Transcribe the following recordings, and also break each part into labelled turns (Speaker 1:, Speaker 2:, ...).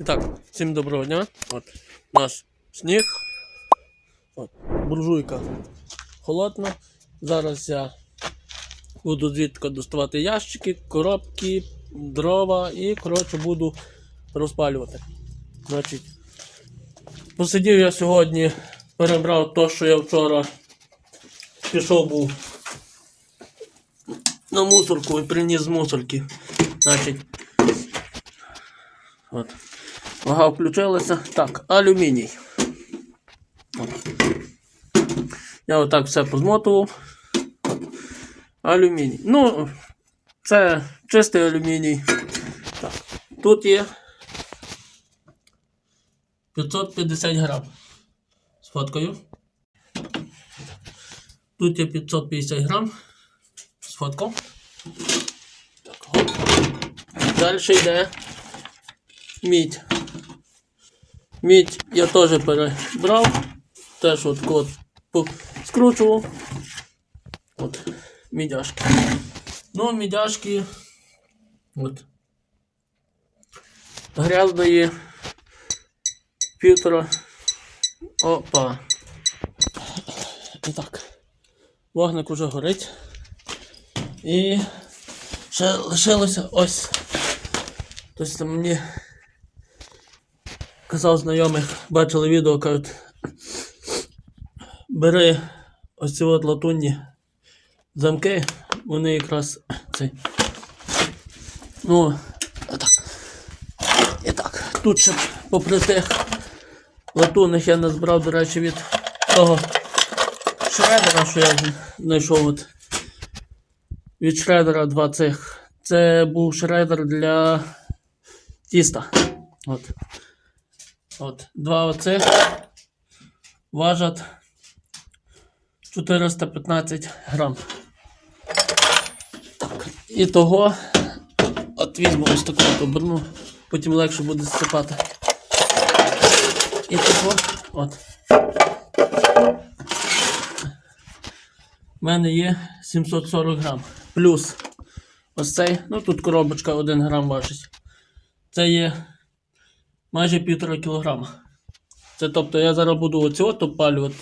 Speaker 1: І так, всім доброго дня. От наш сніг. От, буржуйка холодна. Зараз я буду звідки доставати ящики, коробки, дрова і, коротше, буду розпалювати. Значить, посидів я сьогодні, перебрав те, що я вчора пішов був на мусорку і приніс з мусорки. Значить, От. Вага включилася. Так, алюміній. Я отак все позмотував. Алюміній. Ну, це чистий алюміній. Так. Тут є 550 грам. З фоткою. Тут є 550 грам. З фотком. Так. Далі йде мідь. Мідь я теж перебрав. Теж от по- скручував. От, мідяшки. Ну, мідяшки. От. Грязної півтора. Опа. І так. Вогник уже горить. І ще лишилося ось. Тобто мені казав знайомих, бачили відео, кажуть, бери ось ці от латунні замки, вони якраз цей. Ну, так. І так, тут ще попри тих латунних я назбирав, до речі, від того шредера, що я знайшов от. Від шредера два цих. Це був шредер для тіста. От. От. Два оцих важать 415 грам. Так. І того от візьму ось таку оберну, потім легше буде зсипати. І того от. У мене є 740 грам. Плюс ось цей, ну тут коробочка 1 грам важить. Це є майже півтора кілограма. Це тобто я зараз буду оці от опалювати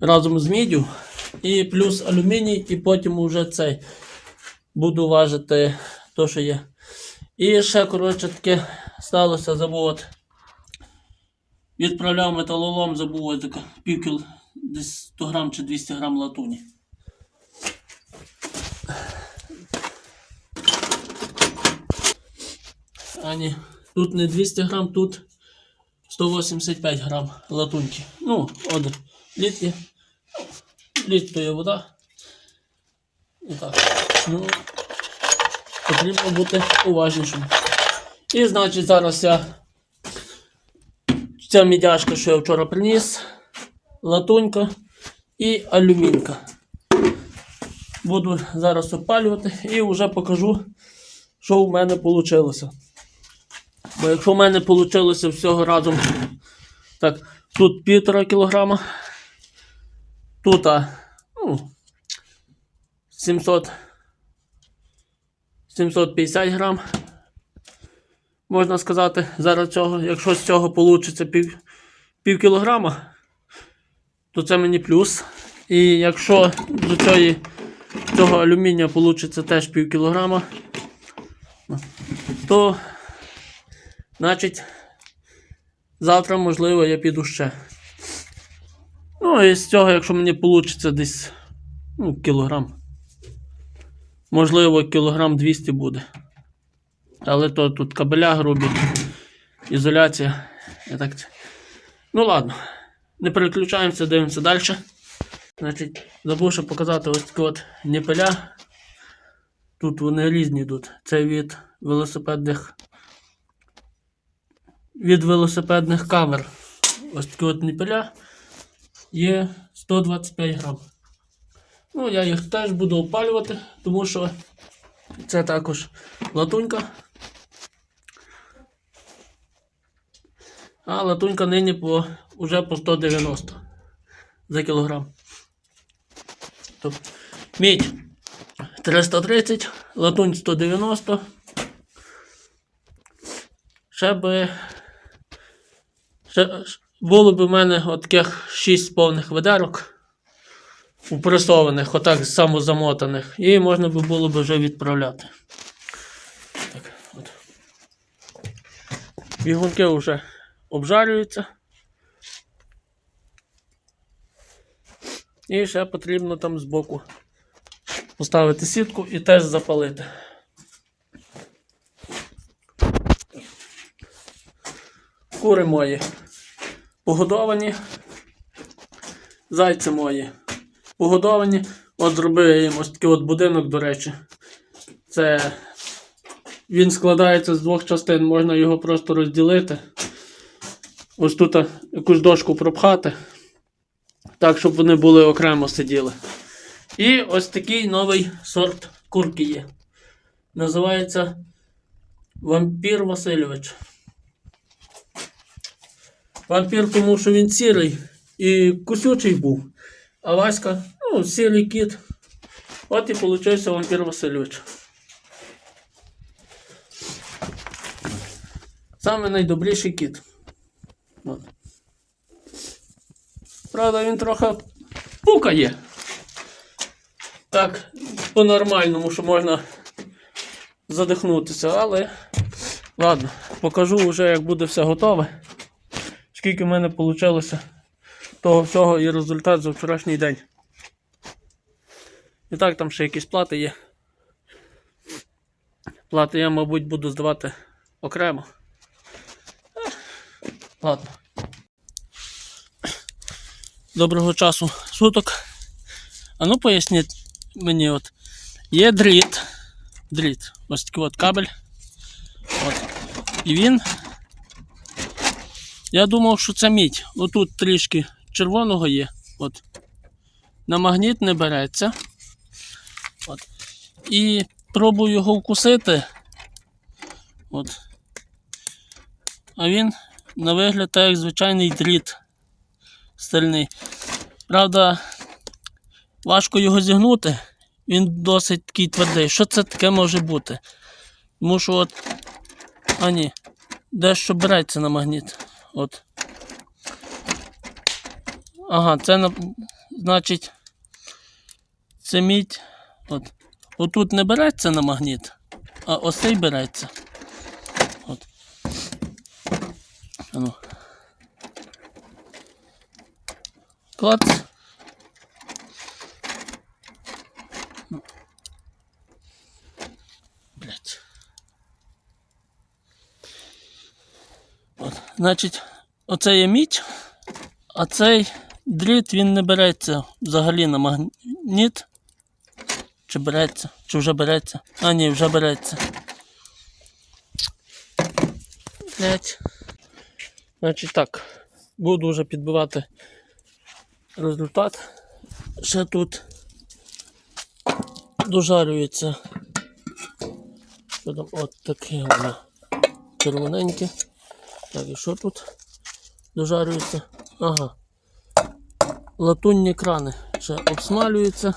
Speaker 1: разом з міддю і плюс алюміній, і потім вже цей буду важити то, що є. І ще, коротше, таке сталося завод. Відправляв металолом, забув ось таке пів кіл, десь 100 грам чи 200 грам латуні. А ні, тут не 200 грам, тут 185 грам латуньки. Ну, от літ є. Літ то є вода. І так. Ну, потрібно бути уважнішим. І значить зараз я ця мідяшка, що я вчора приніс, латунька і алюмінька. Буду зараз опалювати і вже покажу, що в мене вийшло. Бо якщо в мене вийшло всього разом, так, тут півтора кілограма, тут ну, 700, 750 грам, можна сказати, зараз цього, якщо з цього вийде пів, пів кілограма, то це мені плюс. І якщо до цієї, цього алюмінія вийде теж пів кілограма, то Значить, завтра, можливо, я піду ще. Ну, і з цього, якщо мені вийде десь ну, кілограм. Можливо, кілограм 200 буде. Але то тут кабеля грубі, ізоляція. Я так... Ну ладно, не переключаємося, дивимося далі. Значить, забув ще показати ось такі от ніпеля. Тут вони різні йдуть. Це від велосипедних від велосипедних камер. Ось такі от ніпеля є 125 грам. Ну, я їх теж буду опалювати, тому що це також латунька. А латунька нині по, вже по 190 за кілограм. Тобто мідь 330, латунь 190. ще би. Було б у мене от таких 6 повних ведерок упресованих, отак самозамотаних, і можна би було б вже відправляти. Так, от. Бігунки вже обжарюються. І ще потрібно там збоку поставити сітку і теж запалити. Кури мої погодовані. Зайці мої погодовані. От зробив я їм ось такий от будинок, до речі. Це він складається з двох частин, можна його просто розділити. Ось тут якусь дошку пропхати. Так, щоб вони були окремо сиділи. І ось такий новий сорт курки є. Називається Вампір Васильович. Вампір, тому що він сірий і кусючий був. А Васька, ну, сірий кіт. От і получився вампір Васильович. Саме найдобріший кіт. От. Правда, він трохи пукає. Так, по-нормальному, що можна задихнутися, але ладно, покажу вже, як буде все готове. Скільки в мене вийшло того всього і результат за вчорашній день. І так, там ще якісь плати є. Плати я, мабуть, буду здавати окремо. Ладно. Доброго часу суток. А ну поясніть мені, от є дріт. Дріт. Ось такий от кабель. От. І він. Я думав, що це мідь. Отут трішки червоного є. От. На магніт не береться. От. І пробую його вкусити. От. А він на вигляд так як звичайний дріт стальний. Правда, важко його зігнути. Він досить такий твердий. Що це таке може бути? Тому що от. А ні, дещо береться на магніт. От. Ага, це на... значить. Це мідь. От. Отут не береться на магніт, а ось цей береться. От. Ану. Клац. Значить, оце є мідь, а цей дріт він не береться взагалі на магніт. Чи береться? Чи вже береться? А, ні, вже береться. Блять. Значить так. Буду вже підбивати результат. Ще тут дожарюється. Що там? От таке воно червоненьке. Так, і що тут? Дожарюється. Ага. Латунні крани ще обсмалюються.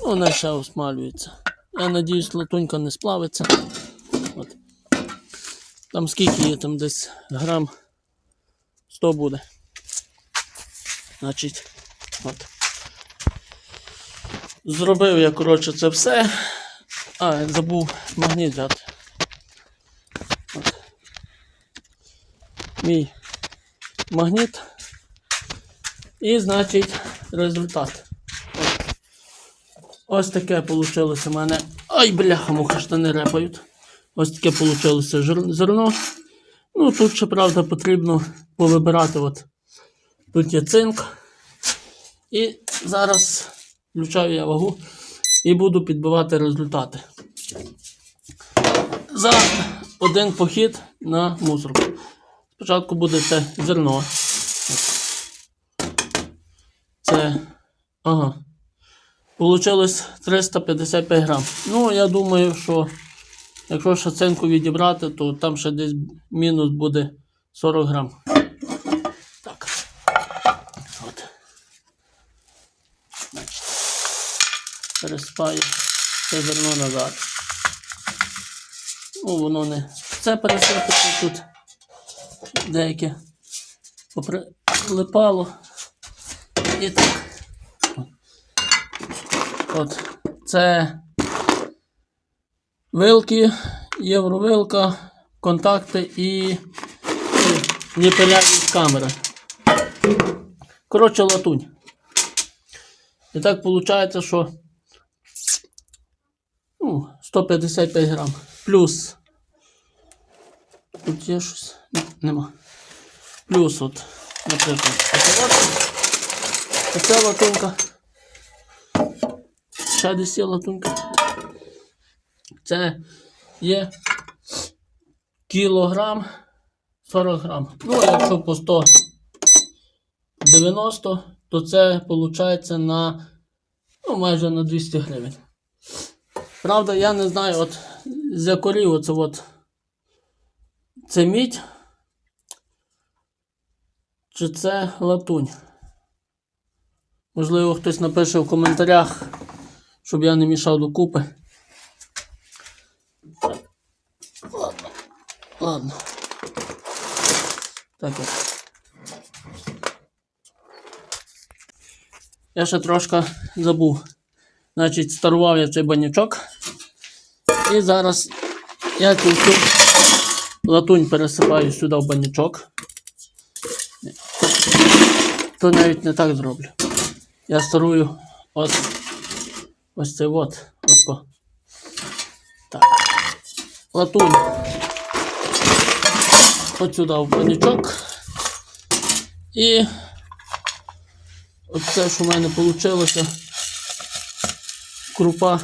Speaker 1: Вона ще осмалюється. Я надіюсь, латунька не сплавиться. От. Там скільки є, там десь грам 100 буде. Значить, от. Зробив я, коротше, це все. А, забув магніт взяти. Мій магніт. І, значить, результат. Ось таке вийшло у мене. Ай, бляха, муха штани репають. Ось таке вийшло зерно. Ну, тут ще, правда, потрібно повибирати. От. Тут є цинк. І зараз включаю я вагу і буду підбивати результати. За один похід на мусорку. Спочатку буде це зерно. Це. Ага. Получилось 355 грам. Ну, я думаю, що якщо шаценку відібрати, то там ще десь мінус буде 40 грам. Так. От. Значить. Пересипаю це зерно назад. Ну, воно не це пересипати тут деяке поприлипало. І так. От. Це вилки, євровилка, контакти і ніпеля від камери. Коротше, латунь. І так виходить, що ну, 155 грам. Плюс. Тут є щось. Нема. Плюс от, наприклад. Оця латунка. Ще десь є латунка. Це є кілограм 40 грам. Ну, а якщо по 190, то це виходить на ну, майже на 200 гривень. Правда, я не знаю, от з якорів оце от це мідь. Чи це латунь? Можливо, хтось напише в коментарях, щоб я не мішав докупи. Ладно. Ладно. Так от. Я ще трошки забув. Значить, старував я цей банячок. І зараз я цю латунь пересипаю сюди в банячок. То навіть не так зроблю. Я старую ось ось цей от. Отко. Так. Латунь. От сюди в банячок. І оце, що в мене вийшло. Крупа.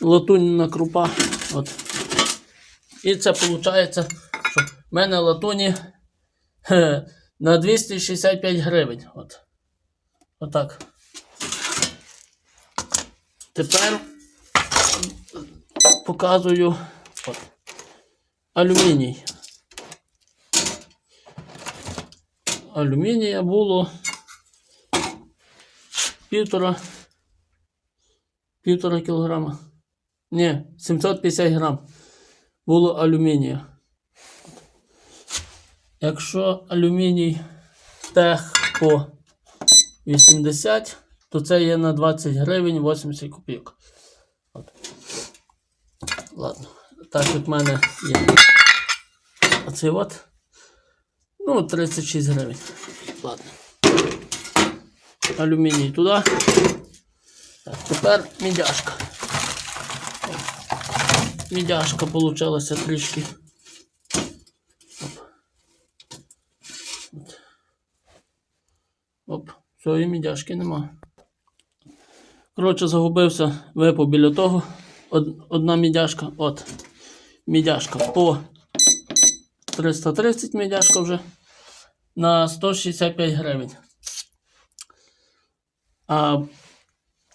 Speaker 1: Латунна крупа. От. І це виходить, що в мене латуні на 265 гривень. От. Отак. Тепер показую от. алюміній. Алюмінія було півтора півтора кілограма. Ні, 750 грам було алюмінія. Якщо алюміній тех по 80, то це є на 20 гривень 80 копійок. От. Ладно. Так як в мене є. Оцей от. Ну, 36 гривень. Ладно. Алюміній туди. Так, тепер мідяшка. Мідяшка получилася трішки. Оп. Оп, цієї мідяшки нема. Коротше, загубився, випав біля того. Од- Одна мідяшка. От. Мідяшка по 330 мідяшка вже на 165 гривень. А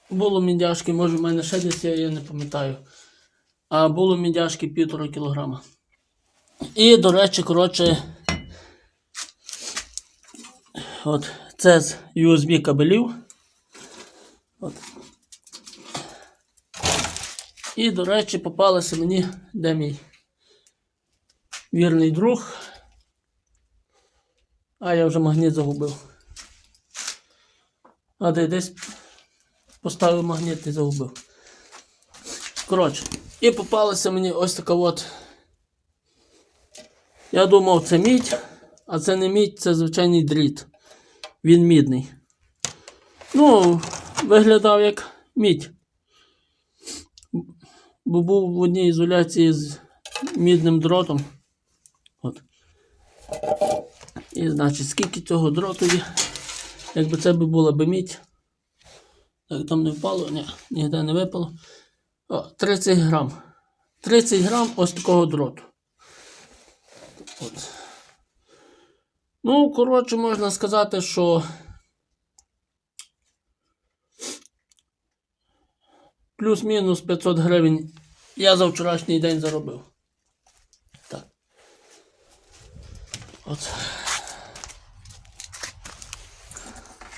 Speaker 1: було мідяшки, може в мене ще десь я не пам'ятаю. А було мідяшки півтора кілограма. І, до речі, коротше, от, це з USB кабелів. От. І, до речі, попалося мені, де мій вірний друг. А я вже магніт загубив. А де десь поставив магніт і загубив. Коротше, і попалася мені ось така от. Я думав, це мідь, а це не мідь, це звичайний дріт. Він мідний. Ну, виглядав як мідь. Бо був в одній ізоляції з мідним дротом. От. І значить, скільки цього дроту є? Якби це була би мідь. Так там не впало, ні, ніде не випало. О, 30 грам. 30 грам ось такого дроту. От. Ну, коротше, можна сказати, що плюс-мінус 500 гривень я за вчорашній день заробив. Так. От.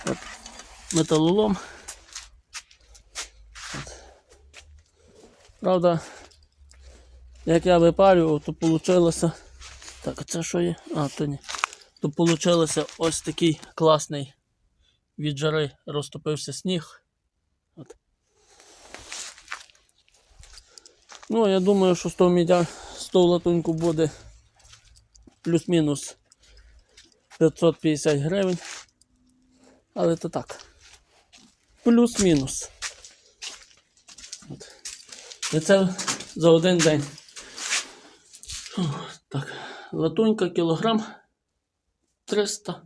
Speaker 1: От. Металолом. Правда, як я випарював, то вийшло. Так, а це що є? А, то ні. То вийшло ось такий класний від жари розтопився сніг. От. Ну, я думаю, що з того мідя, з того латуньку буде плюс-мінус 550 гривень. Але то так. Плюс-мінус. От. І це за один день. Фух, Так, латунька кілограм 300.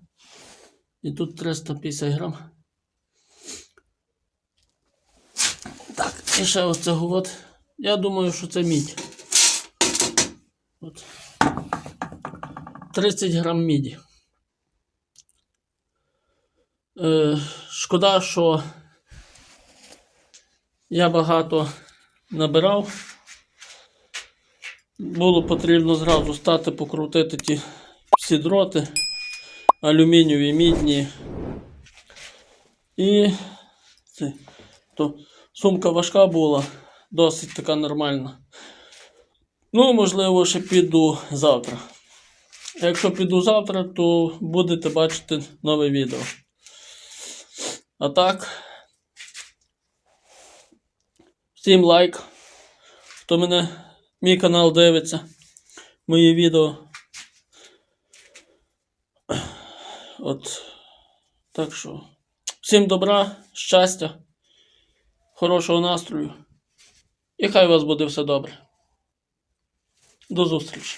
Speaker 1: І тут 350 грам. Так, і ще оцього от. Я думаю, що це мідь. От. 30 грам міді. Е, шкода, що я багато набирав. Було потрібно зразу стати, покрутити ті всі дроти, алюмінієві, мідні. І це, то сумка важка була, досить така нормальна. Ну, можливо, ще піду завтра. Якщо піду завтра, то будете бачити нове відео. А так. Всім лайк. Хто мене, мій канал дивиться, мої відео. От. Так що. Всім добра, щастя, хорошого настрою. І хай у вас буде все добре. До зустрічі!